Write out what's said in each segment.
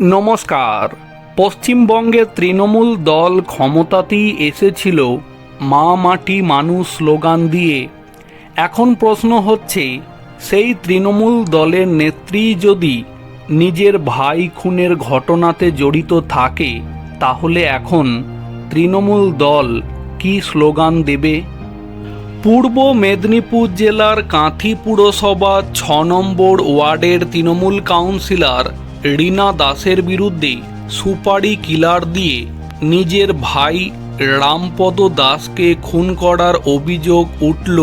নমস্কার। পশ্চিমবঙ্গের তৃণমূল দল ক্ষমতাতেই এসেছিল মা মাটি মানুষ স্লোগান দিয়ে। এখন প্রশ্ন হচ্ছে, সেই তৃণমূল দলের নেত্রী যদি নিজের ভাই খুনের ঘটনাতে জড়িত থাকে, তাহলে এখন তৃণমূল দল কি স্লোগান দেবে? পূর্ব মেদিনীপুর জেলার কাঁথি পুরসভা ছ নম্বর ওয়ার্ডের তৃণমূল কাউন্সিলর রীনা দাসের বিরুদ্ধে সুপারি কিলার দিয়ে নিজের ভাই রামপদ দাসকে খুন করার অভিযোগ উঠল।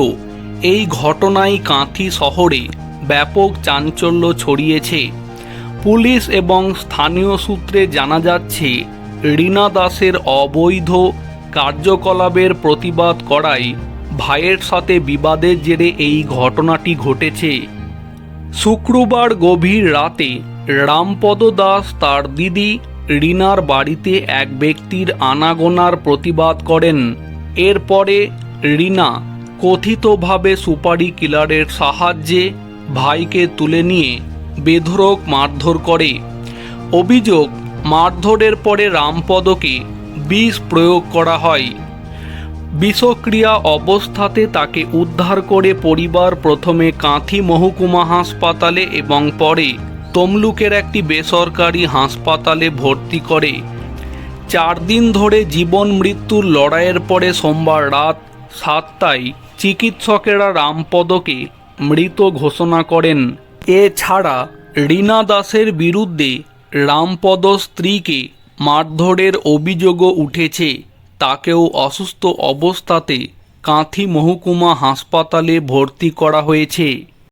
এই ঘটনায় কাঁথি শহরে ব্যাপক চাঞ্চল্য ছড়িয়েছে। পুলিশ এবং স্থানীয় সূত্রে জানা যাচ্ছে, রীনা দাসের অবৈধ কার্যকলাপের প্রতিবাদ করায় ভাইয়ের সাথে বিবাদের জেরে এই ঘটনাটি ঘটেছে। শুক্রবার গভীর রাতে রামপদ দাস তার দিদি রিনার বাড়িতে এক ব্যক্তির আনাগোনার প্রতিবাদ করেন। এরপরে রিনা কথিতভাবে সুপারি কিলারের সাহায্যে ভাইকে তুলে নিয়ে বেধরক মারধর করে। অভিযোগ, মারধরের পরে রামপদকে বিষ প্রয়োগ করা হয়। বিষক্রিয়া অবস্থাতে তাকে উদ্ধার করে পরিবার প্রথমে কাঁথি মহকুমা হাসপাতালে এবং পরে তমলুকের একটি বেসরকারি হাসপাতালে ভর্তি করে। চার দিন ধরে জীবন মৃত্যুর লড়াইয়ের পরে সোমবার রাত সাতটায় চিকিৎসকেরা রামপদকে মৃত ঘোষণা করেন। এছাড়া রীনা দাসের বিরুদ্ধে রামপদ স্ত্রীকে মারধরের অভিযোগও উঠেছে। তাকেও অসুস্থ অবস্থাতে কাঁথি মহকুমা হাসপাতালে ভর্তি করা হয়েছে।